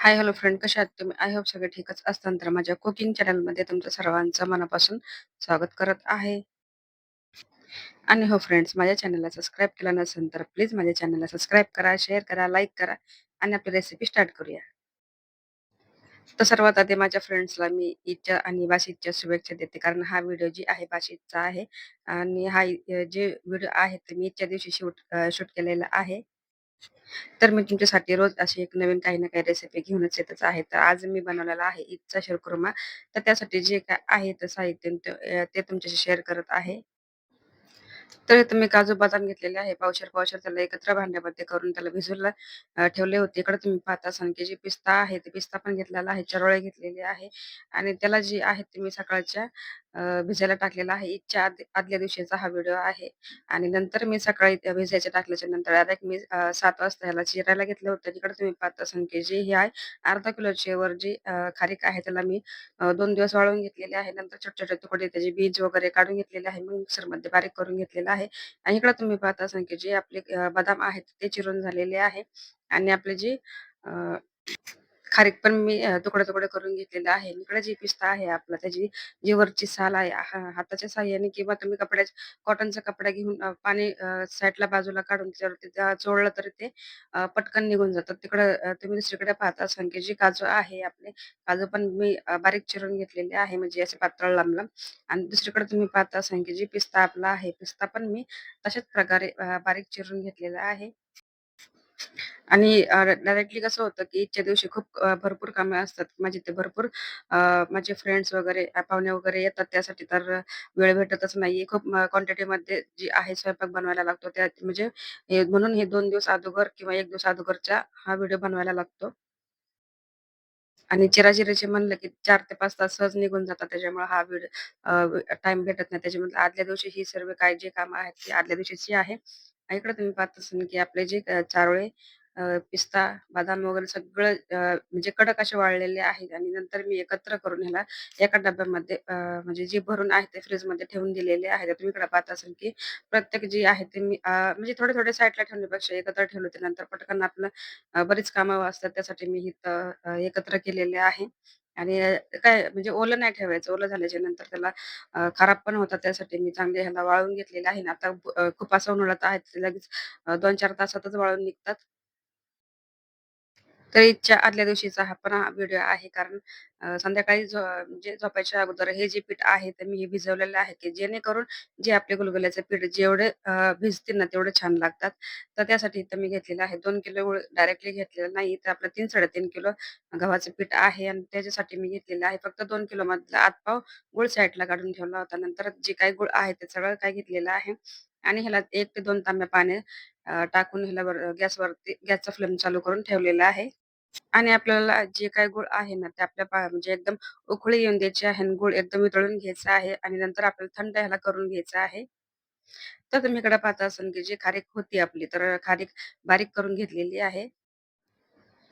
Hi hello friend कशा आहात तुम्ही? आय होप सगळे ठीकच असताना तर माझ्या कुकिंग चॅनलमध्ये तुमचं सर्वांचं मनापासून स्वागत करत आहे. आणि हो फ्रेंड्स माझ्या चॅनलला सबस्क्राईब केलं नसेल तर प्लीज माझ्या चॅनलला सबस्क्राईब करा शेअर करा लाईक करा आणि आपली रेसिपी स्टार्ट करूया. तर सर्वात आधी माझ्या फ्रेंड्सला मी ईदच्या आणि बाशीच्या शुभेच्छा देते. कारण हा व्हिडिओ जी आहे बाशीचा आहे आणि हा जे व्हिडिओ आहे ते मी ईदच्या दिवशी शूट शूट केलेला आहे. तर मी तुमच्यासाठी रोज अशी एक नवीन काही ना काही रेसिपी घेऊनच येतच आहे. तर आज मी बनवलेला आहे ईदचा शिरकुर्मा तर त्यासाठी जे काय आहे ते साहित्य ते तुमच्याशी शेअर करत आहे. तर तुम्ही काजू बदाम घेतलेले आहे. पावशर पावशर त्याला एकत्र भांड्यामध्ये करून त्याला भिजूला ठेवले होते. इकडे तुम्ही पाहता असाल की जे पिस्ता आहे, ते पिस्ता पण घेतलेला आहे. चरोळे घेतलेले आहे आणि त्याला जी आहे ते मी सकाळच्या भिजायला टाकलेला आहे. ईदच्या आद आदल्या दिवशीचा हा व्हिडिओ आहे आणि नंतर मी सकाळी त्या भिजायच्या टाकल्याच्या नंतर डायरेक्ट मी अ, 7 वाजता ह्याला चिरायला घेतलं होतं. तिकडे तुम्ही पाहत असाल की जी ही आहे अर्धा किलोची वर जी अ, खारीक आहे त्याला मी अ, 2 दिवस वाळवून घेतलेली आहे. नंतर छोटे-छोटे तुकडे त्याचे बीज वगैरे काढून घेतलेले आहे. मग मिक्सरमध्ये बारीक करून घेतलेला आहे आणि इकडे तुम्ही पाहत असाल की जे आपले अ, बदाम आहेत ते चिरून झालेले आहे आणि आपले जे अ, खारीक पण मी तुकडे-तुकडे करून घेतलेला आहे. इकडे जी पिस्ता आहे आपला त्याची जी वरची साल आहे हा हाताच्या साह्याने किंवा तुम्ही कपड्याच्या कॉटनचा कपडा घेऊन पाणी साईडला बाजूला काढून त्याच्यावरती चोळलं तरी ते पटकन निघून जातात. तिकडं तुम्ही दुसरीकडे पाहता असाल की जी काजू आहे आपले काजू पण मी बारीक चिरून घेतलेले आहे म्हणजे असे पातळ लांब-लांब आणि दुसरीकडे तुम्ही पाहता असाल की जी पिस्ता आपला आहे, पिस्ता पण मी तशाच प्रकारे बारीक चिरून घेतलेला आहे. आणि अ, डायरेक्टली कसं होतं, की ईदच्या दिवशी खूप अ, भरपूर कामे असतात. माझे ते भरपूर अ, माझे फ्रेंड्स वगैरे अ, पाहुणे वगैरे येतात त्यासाठी तर अ, वेळ भेटतच नाहीये. खूप अ, क्वांटिटीमध्ये जी आहे स्वयंपाक बनवायला लागतो. त्यात म्हणजे हे म्हणून हे 2 दिवस अगोदर किंवा 1 दिवस अगोदरचा हा व्हिडिओ बनवायला लागतो. आणि चिराचिराचे म्हणलं, की 4 ते 5 तास सहज निघून जातात. त्याच्यामुळे हा व्हिडिओ अ, टाईम भेटत नाही. त्याच्यामध्ये आदल्या दिवशी ही सर्व काही जे कामं आहेत, ती आदल्या दिवशीची आहे. आणि इकडे तुम्ही पाहत असाल, की आपले जे चारोळे, अ, पिस्ता, बदाम वगैरे सगळं अ, म्हणजे कडक असे वाळलेले आहेत आणि नंतर मी एकत्र करून ह्याला एका डब्यामध्ये अ, म्हणजे जे भरून आहे ते फ्रिजमध्ये ठेवून दिलेले आहे. तर तुम्ही इकडे पाहत असाल, की प्रत्येक जी आहे ते मी अ, म्हणजे थोडे-थोडे साईडला ठेवण्यापेक्षा एकत्र ठेवले होते. नंतर पटकन आपलं अ, बरीच कामं असतात त्यासाठी मी हित एकत्र केलेले आहे. आणि काय म्हणजे ओलं नाही ठेवायचं. ओलं झाल्याच्यानंतर त्याला अ, खराब पण होतात. त्यासाठी मी चांगले ह्याला वाळवून घेतलेले आहे. आणि आता अ, खूप असं उन्हाळ्यात आहेत लगेच अ, 2-4 तासातच वाळून निघतात. तर ईदच्या आदल्या दिवशीचा हा पण हा व्हिडिओ आहे. कारण संध्याकाळी झो जे झोपायच्या अगोदर हे जे पीठ आहे ते मी हे भिजवलेलं आहे, की जेणेकरून जे आपले गुलगुल्याचे पीठ जेवढे भिजतील ना तेवढे छान लागतात. तर त्यासाठी इथं मी घेतलेलं आहे. दोन किलो गूळ डायरेक्टली घेतलेलं नाही. तर आपलं 3-3.5 किलो गव्हाचं पीठ आहे आणि त्याच्यासाठी मी घेतलेलं आहे. फक्त दोन किलो मधला आतपाव गुळ साईडला काढून ठेवला होता. नंतर जे काही गुळ आहे ते सगळं काही घेतलेलं आहे आणि ह्याला एक ते दोन तांब्या पाणी अ, टाकून ह्याला वर गॅसवरती गॅसचा फ्लेम चालू करून ठेवलेला आहे. आणि आपल्याला जे काही गुळ आहे ना, ते आपल्या पा म्हणजे एकदम उकळी येऊन द्यायची आहे आणि गूळ एकदम वितळून घ्यायचा आहे आणि नंतर आपल्याला थंड ह्याला करून घ्यायचं आहे. तर तुम्ही इकडे पाहता असाल, की जी खारीक होती आपली, तर खारीक बारीक करून घेतलेली आहे.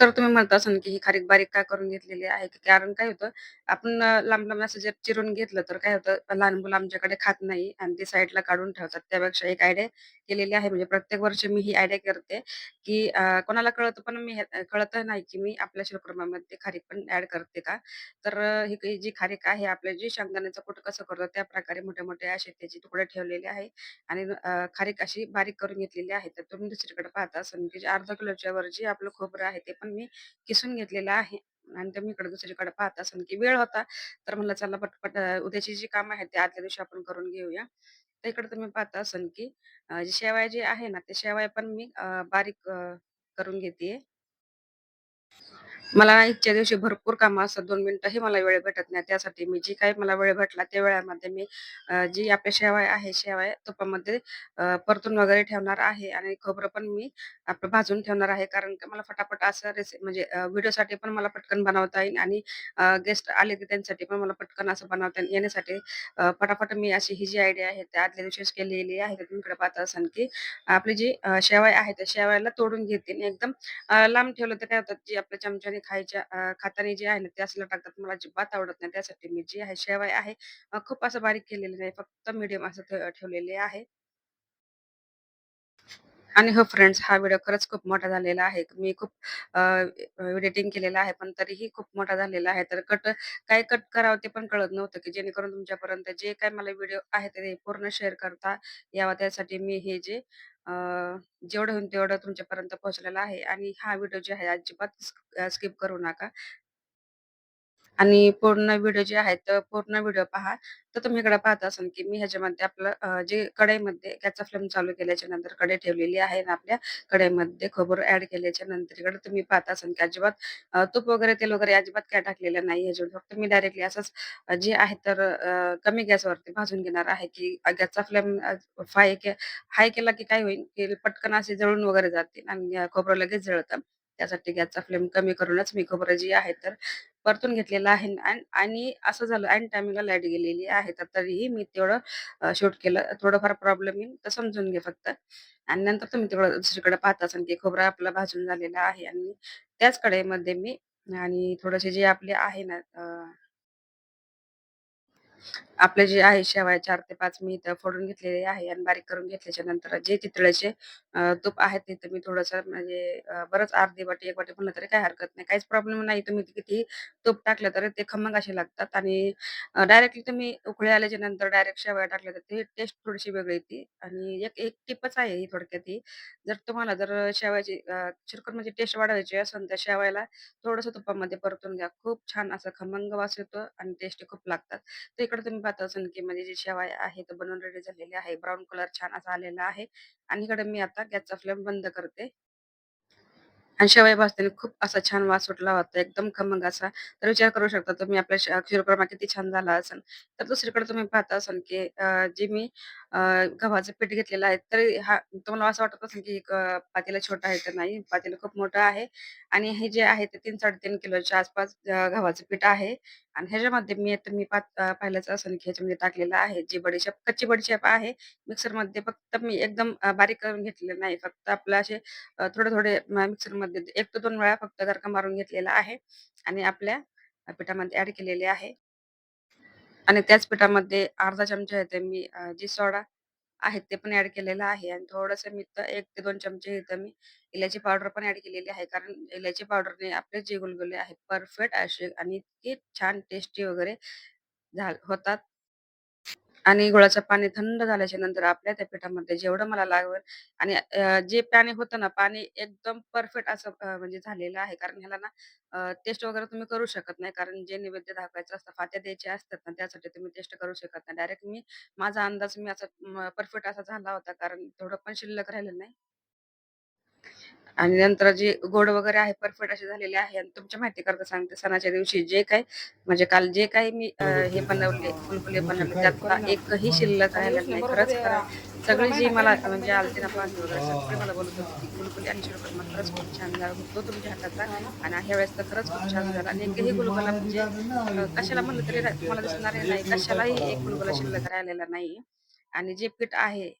तर तुम्ही म्हणत असाल, की ही खारीक बारीक का करून घेतलेली आहे? की कारण काय होतं, आपण अ, लांब-लांब असं जर चिरून घेतलं, तर काय होतं, लहान मुलं आमच्याकडे खात नाही आणि ते साईडला काढून ठेवतात. त्यापेक्षा एक आयडिया केलेली आहे, म्हणजे प्रत्येक वर्षी मी ही आयडिया करते, की अ, कोणाला कळतं पण मी हे कळतं नाही, की मी आपल्या शिरखुर्मामध्ये खारीक पण ॲड करते का? तर अ, ही काही जी खारीक आहे, आपल्या जी शेंगदाण्याचं कूट कसं करतो, त्या प्रकारे मोठे-मोठे असे त्याचे तुकडे ठेवलेले आहे आणि अ, खारीक अशी बारीक करून घेतलेली आहे. तर तुम्ही दुसरीकडे पाहता असाल, की जे अर्धा किलोच्या वर जे आपलं खोबरं आहे, ते पण मी किसून घेतलेला आहे आणि तुम्ही इकडे दुसरीकडे पाहत असाल, की वेळ होता, तर म्हणलं चला पटपट उद्याची जी काम आहेत, ते आदल्या दिवशी आपण करून घेऊया. तर इकडे तुम्ही पाहत असाल, की शेवाय शेवया जे आहे ना, ते शेवाय पण मी बारीक करून घेतेय. मला इथच्या दिवशी भरपूर कामं असतात. दोन मिनिटंही मला वेळ भेटत नाही. त्यासाठी मी जी काही मला वेळ भेटला त्या वेळामध्ये मी अ, जी आपल्या शेवाय आहे, शेवाय तुपामध्ये अ, परतून वगैरे ठेवणार आहे आणि खोबरं पण मी आपलं भाजून ठेवणार आहे. कारण की मला फटाफट असं रेसि म्हणजे व्हिडिओसाठी पण मला पटकन बनवता येईल आणि गेस्ट आले की त्यांच्यासाठी पण मला पटकन असं बनवता येईल येण्यासाठी अ, फटाफट मी अशी ही जी आयडिया आहे, त्या आदल्या दिवशीच केलेली आहे. तर तुम्ही पाहत असाल की आपली जी अ, आहे, त्या शेवायला तोडून घेते आणि एकदम अ, लांब ठेवलं तर काय होतात, जी आपल्या चमच्याने खायच्या खाताने जे आहे ना, ते असलं टाकतात. मला अजिबात आवडत नाही. त्यासाठी मी जी आहे शेवाय आहे, अ, खूप असं बारीक केलेले नाही. फक्त मीडियम असं ठे ठेवलेले आहे. आणि हो फ्रेंड्स, हा व्हिडिओ खरंच खूप मोठा झालेला आहे. मी खूप एडिटिंग केलेलं आहे, पण तरीही खूप मोठा झालेला आहे. तर कट काय कट करावं ते पण कळत नव्हतं, की जेणेकरून तुमच्यापर्यंत जे काही मला व्हिडिओ आहे ते पूर्ण शेअर करता यावा. त्यासाठी मी हे जे जेवढं होईल तेवढं तुमच्यापर्यंत पोहोचलेलं आहे आणि हा व्हिडिओ जे आहे अजिबात स्किप करू नका. आणि पूर्ण व्हिडिओ जे आहेत, तर पूर्ण व्हिडिओ पहा. तर तुम्ही इकडे पाहत असाल, की मी ह्याच्यामध्ये आपलं जे कढईमध्ये गॅसचा फ्लेम चालू केल्याच्यानंतर कढई ठेवलेली आहे ना आपल्या कढईमध्ये खोबर ऍड केल्याच्यानंतर इकडे तुम्ही पाहत असाल, की अजिबात तूप वगैरे, तेल वगैरे अजिबात काय टाकलेलं नाही ह्याच्यावर. फक्त मी डायरेक्टली असंच जे आहे तर अ, कमी गॅसवरती भाजून घेणार आहे, की गॅसचा फ्लेम फाय के हाय केला की काय होईल, की पटकन असे जळून वगैरे जातील आणि खोबरं लगेच जळतं. त्यासाठी गॅसचा फ्लेम कमी करूनच मी खोबरं जी आहे तर परतून घेतलेलं आहे आणि असं झालं ऐन टायमिंगला लाइट गेलेली आहे. तर तरीही मी तेवढं शूट केलं. थोडंफार प्रॉब्लेम येईल तर समजून घे फक्त. आणि नंतर तुम्ही तेवढं दुसरीकडे पाहत असाल, की खोबरा आपला भाजून झालेला आहे आणि त्याच कडेमध्ये मी आणि थोडेसे जे आपले आहे ना आपले जे आहे शेवाय चार ते पाच मी इथं फोडून घेतलेले आहे आणि बारीक करून घेतल्याच्या नंतर जे चितळेचे तूप आहेत तिथं मी थोडंसं म्हणजे बरंच अर्धी वाटी, एक वाटी म्हणलं तरी काही हरकत नाही. काहीच प्रॉब्लेम नाही. तुम्ही किती तूप टाकलं तरी ते खमंग असे लागतात आणि डायरेक्टली तुम्ही उकळी आल्याच्यानंतर डायरेक्ट शेवया टाकल्या तर ते टेस्ट थोडीशी वेगळी येते आणि एक एक टिपच आहे ही थोडक्यात ही. जर तुम्हाला जर शेवयाची अ, म्हणजे टेस्ट वाढवायची असेल तर शेवयाला थोडंसं तुपामध्ये परतून घ्या. खूप छान असा खमंग वास येतो आणि टेस्ट खूप लागतात. तर इकडे तुम्ही पाहत असाल, की म्हणजे जी शेवाय आहे तो बनवून रेडी झालेली आहे. ब्राउन कलर छान असा आलेला आहे आणि इकडे मी आता गॅसचा फ्लेम बंद करते. आणि शेवया भाजताना खूप असा छान वास सुटला होता, एकदम खमंग असा. तर विचार करू शकता तुम्ही आपल्या श किती छान झाला असेल. तर दुसरीकडे तुम्ही पाहता असाल, की जे मी गव्हाचं पीठ घेतलेलं आहे, तर हा तुम्हाला असं वाटत असेल, की पातेला छोटा आहे, तर नाही, पातेला खूप मोठं आहे आणि हे जे आहे ते 3-3.5 किलोच्या आसपास गव्हाचं पीठ आहे आणि ह्याच्यामध्ये मी आता मी पात अ, पाहिलंच की ह्याच्यामध्ये टाकलेलं आहे, जी बडीशेप कच्ची बडीशेप आहे. मिक्सरमध्ये फक्त मी एकदम बारीक करून घेतलेलं नाही, फक्त आपलं असे थोडे-थोडे मिक्सरमध्ये एक ते दोन वेळा फक्त गरका मारून घेतलेला आहे आणि आपल्या पिठामध्ये ऍड केलेले आहे आणि त्याच पिठामध्ये अर्धा चमचा येते मी जी सोडा आहेत ते पण ऍड केलेलं आहे आणि थोडंसं मी एक ते दोन चमचे इथं मी इलायची पावडर पण ऍड केलेली आहे. कारण इलायची पावडरने आपले जे गुलगुले आहेत परफेक्ट असे आणि इतके छान टेस्टी वगैरे झाल होतात. आणि गुळाचं पाणी थंड झाल्याच्यानंतर आपल्या त्या पिठामध्ये जेवढं मला लागेल आणि अ, जे पाणी होतं ना, पाणी एकदम परफेक्ट असं अ, म्हणजे झालेलं आहे. कारण ह्याला ना अ, टेस्ट वगैरे तुम्ही करू शकत नाही. कारण जे नैवेद्य दाखवायचं असतं, फात्या द्यायच्या असतात ना, त्यासाठी तुम्ही टेस्ट करू शकत नाही. डायरेक्ट मी माझा अंदाज मी असा परफेक्ट असा झाला होता. कारण थोडं पण शिल्लक राहिलं नाही. आणि नंतर जे गोड वगैरे आहे परफेक्ट असे झालेले आहे आणि तुमच्या माहितीकरता सांगते सणाच्या दिवशी जे काही म्हणजे काल जे काही मी अ, हे बनवले, हां. गुलगुले ओके. बनवले काय परिणाम? एकही हां. शिल्लक राहिलेला आहे. नाही. खरंच. खरं सगळे जे मला म्हणजे आलते ना पाहुणे वगैरे सगळे मला बोलत होते, की गुलगुले आणि शिरोखुरमा खरंच खूप छान झाला होतो तुमच्या हाताचा हां? आणि ह्यावेळेस तर खरंच खूप छान झाला आणि एकही गुलगुला म्हणजे अ, कशाला म्हणलं तरी रा तुम्हाला दिसणारे नाही. कशालाही एक गुलगुला शिल्लक राहिलेला नाही आणि जे पीठ आहे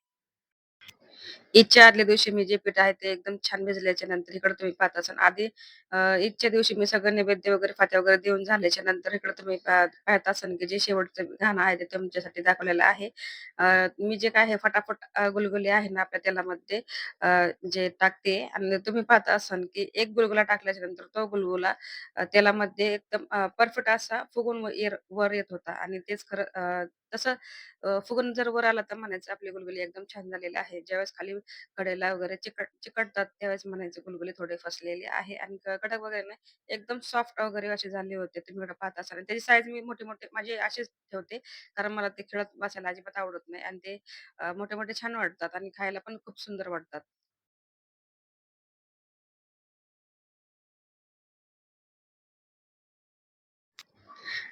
ईदच्या आदल्या दिवशी मी जे पीठ आहे ते एकदम छान भिजल्याच्या नंतर इकडे तुम्ही पाहत असाल आधी अ, ईदच्या दिवशी मी सगळं नैवेद्य वगैरे फात्या वगैरे देऊन झाल्याच्यानंतर इकडे तुम्ही पाहत असाल की जे शेवटचं घाण आहे ते तुमच्यासाठी दाखवलेलं आहे. अ, मी जे काय हे फटाफट गुलगुले आहे ना आपल्या तेलामध्ये अ, जे टाकते आणि तुम्ही पाहत असाल की एक गुलगुला टाकल्याच्या नंतर तो गुलगुला तेलामध्ये एकदम परफेक्ट असा फुगून वर येत होता आणि तेच खरं अ, तसं फुगून जर वर आला तर म्हणायचं आपले गुलगुले एकदम छान झालेले आहे. ज्यावेळेस खाली कडेला वगैरे चिकट चिकटतात त्यावेळेस म्हणायचे गुलगुले थोडे फसलेले आहे आणि कडक वगैरे नाही, एकदम सॉफ्ट वगैरे असे झाले होते. तुम्ही इकडे पाहत असाल आणि त्याची साईज मी मोठे-मोठे माझे असेच ठेवते. कारण मला ते खेळत बसायला अजिबात आवडत नाही आणि ते मोठे-मोठे छान वाटतात आणि खायला पण खूप सुंदर वाटतात.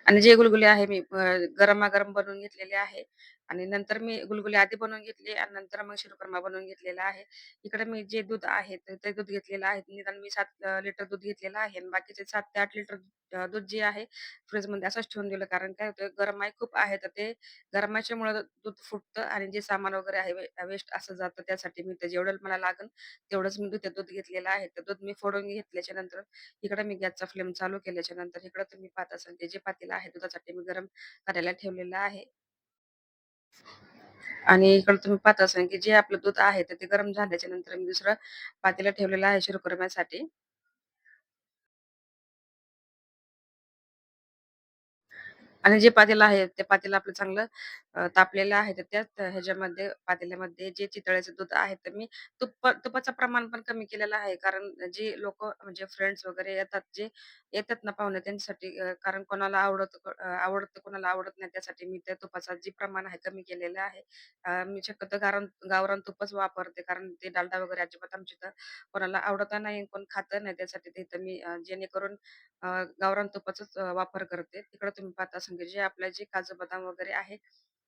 आणि जे गुलगुले आहे मी अ, गरमागरम बनवून घेतलेले आहे. आणि नंतर मी गुलगुले आधी बनवून घेतले आणि नंतर मग शिरखुरमा बनवून घेतलेला आहे. इकडे मी जे दूध आहे ते दूध घेतलेलं आहे. निदान मी सात अ, लिटर दूध घेतलेलं आहे आणि बाकीचे सात ते आठ लिटर अ, दूध जे आहे फ्रीजमध्ये असंच ठेवून दिलं. कारण काय होतं गरमाई खूप आहे तर ते गरमाईच्यामुळं दूध फुटतं आणि जे सामान वगैरे आहे वे वेस्ट असं जातं. त्यासाठी मी ते जेवढं मला लागेल तेवढंच मी दूध ते दूध घेतलेलं आहे. तर दूध मी फोडून घेतल्याच्या नंतर इकडे मी गॅसचा फ्लेम चालू केल्याच्यानंतर इकडे तुम्ही पाहत असाल ते जे पातेलं आहे दुधासाठी मी गरम करायला ठेवलेलं आहे. आणि इकडे तुम्ही पाहत असाल, की जे आपलं दूध आहे तर ते गरम झाल्याच्यानंतर मी दुसरं पातेला ठेवलेलं आहे शिरकुर्म्यासाठी. आणि जे पातेलं आहे, ते पातेलं आपलं चांगलं तापलेलं आहे. तर त्याच ह्याच्यामध्ये पातेल्यामध्ये जे चितळ्याचं दूध आहे, तर मी तुप तुपाचं प्रमाण पण कमी केलेलं आहे. कारण जे लोक म्हणजे फ्रेंड्स वगैरे येतात, जे येतात ना पाहुणे त्यांच्यासाठी कारण कोणाला आवडत आवडतं, कोणाला आवडत नाही. त्यासाठी मी त्या तुपाचा जे प्रमाण आहे कमी केलेलं आहे. मी शक्यतो गारण गावरान तुपच वापरते. कारण ते डालडा वगैरे अजिबात आमच्या तर कोणाला आवडत नाही, कोण खात नाही. त्यासाठी तिथं मी जेणेकरून गावरान तुपाचाच वापर करते. तिकडे तुम्ही पाहता संगीत जे आपल्या जे काजू बदाम वगैरे आहे,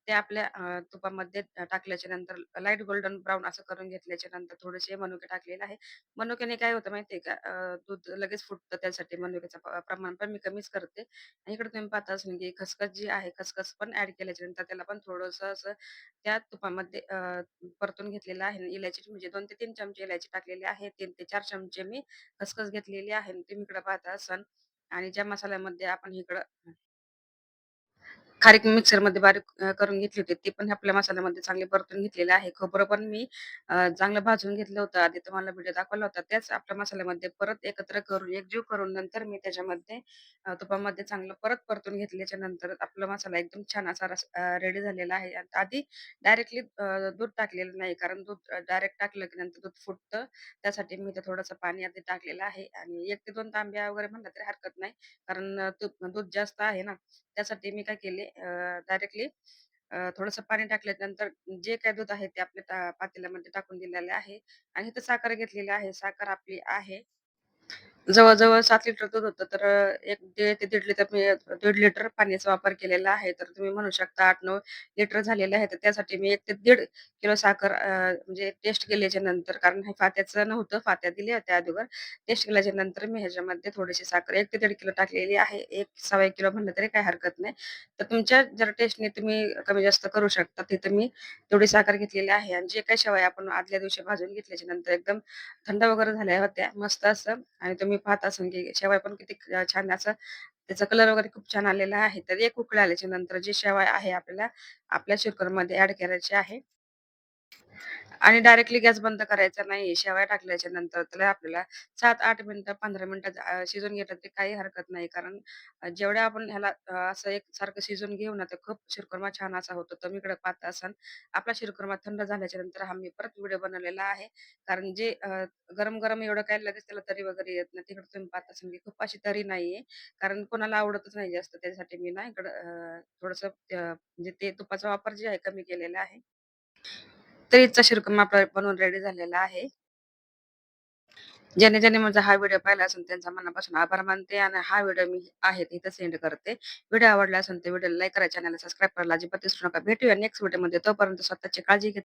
ते आपल्या अ, तुपामध्ये टाकल्याच्या नंतर लाइट गोल्डन ब्राउन असं करून घेतल्याच्या नंतर थोडेसे मनुके टाकलेले आहे. मनुक्याने काय होतं माहितीये का? दूध लगेच फुटतं त्यासाठी मनुक्याचं प प्रमाण पण मी कमीच करते. आणि इकडे तुम्ही पाहत असाल, की खसखस जी आहे, खसखस पण ऍड केल्याच्यानंतर त्याला पण थोडस असं त्या तुपामध्ये अ, परतून घेतलेलं आहे. इलायची म्हणजे दोन ते तीन चमचे इलायची टाकलेली आहे. तीन ते चार चमचे मी खसखस घेतलेली आहे. तुम्ही इकडे पाहता असाल आणि ज्या मसाल्यामध्ये आपण इकडं खारीक मिक्सरमध्ये बारीक अ, करून घेतली होती. ती पण आपल्या मसाल्यामध्ये चांगली परतून घेतलेली आहे. खोबरं पण मी अ, चांगलं भाजून घेतलं होतं. आधी तुम्हाला व्हिडिओ दाखवला होता. त्याच आपल्या मसाल्यामध्ये परत एकत्र करून, एकजीव करून नंतर मी त्याच्यामध्ये अ, तुपामध्ये चांगलं परत परतून घेतल्याच्या नंतर आपला मसाला एकदम छान असा रस रेडी झालेला आहे. आणि आधी डायरेक्टली दूध टाकलेलं नाही. कारण दूध डायरेक्ट टाकलं की नंतर दूध फुटतं. त्यासाठी मी ते थोडंसं पाणी आधी टाकलेलं आहे आणि एक ते दोन तांब्या वगैरे म्हणलं तरी हरकत नाही. कारण अ, तूप दूध जास्त आहे ना. त्यासाठी मी काय केले डायरेक्टली अ, थोडंसं पाणी टाकल्यानंतर जे काय दूध आहे ते आपल्या पातेल्यामध्ये टाकून दिलेले आहे. आणि इथं साखर घेतलेली आहे. साखर आपली आहे. जवळ-जवळ 7 लिटर दूध होतं, तर अ, 1 ते दीड लिटर मी दीड लिटर पाण्याचा वापर केलेला आहे. तर तुम्ही म्हणू शकता 8-9 लिटर झालेले आहे. तर त्यासाठी मी 1 ते दीड किलो साखर अ, म्हणजे टेस्ट केल्याच्यानंतर कारण हे फात्याचं नव्हतं, फात्या दिल्या होत्या अगोदर. टेस्ट केल्याच्यानंतर मी ह्याच्यामध्ये थोडीशी साखर 1 ते दीड किलो टाकलेली आहे. 1 सव्वा 1 किलो म्हणलं तरी काही हरकत नाही. तर तुमच्या जर टेस्टने तुम्ही कमी जास्त करू शकता. तिथं मी तेवढी साखर घेतलेली आहे आणि जे काही शेवया आपण आदल्या दिवशी भाजून घेतल्याच्या नंतर एकदम थंड वगैरे झाल्या होत्या मस्त असं आणि तुम्ही पाहत असाल की शेवाय पण किती छान असं त्याचा कलर वगैरे खूप छान आलेला आहे. तर एक उकळी आल्याच्यानंतर जी शेवाय आहे आपल्याला आपल्या कुकरमध्ये ऍड करायची आहे. आणि डायरेक्टली गॅस बंद करायचा नाही. शेवया टाकल्याच्या नंतर त्याला आपल्याला 7-8 मिनिटं, 15 मिनिटं शिजून शिजवून ते काही हरकत नाही. कारण जेवढ्या आपण ह्याला असं असं एकसारखं शिजून घेऊ ना, तर खूप शिरकुर्मा छान असा होतो. तर मी इकडे पाहत असाल, आपला शिरकुर्मा थंड झाल्याच्यानंतर हा मी परत व्हिडिओ बनवलेला आहे. कारण जे गरम-गरम एवढं काय लगेच त्याला तरी वगैरे येत नाही. तिकडे तुम्ही पाहत असाल, की खूप अशी तरी नाहीये. कारण कोणाला आवडतच नाही जास्त. त्यासाठी मी ना इकडं अ, म्हणजे ते तुपाचा वापर जे आहे कमी केलेला आहे. तर इथचा शिरखुरमा आपला बनवून रेडी झालेला आहे. ज्याने ज्याने माझा हा व्हिडिओ पाहिला असेल त्यांचा मनापासून आभार मानते आणि हा व्हिडिओ मी आहे इथं सेंड करते. व्हिडिओ आवडला असेल ते व्हिडिओला लाईक करा, चॅनलला सबस्क्राईब करायला अजिबात विसरू नका. भेटूया नेक्स्ट व्हिडिओमध्ये. तोपर्यंत स्वतःची काळजी घेत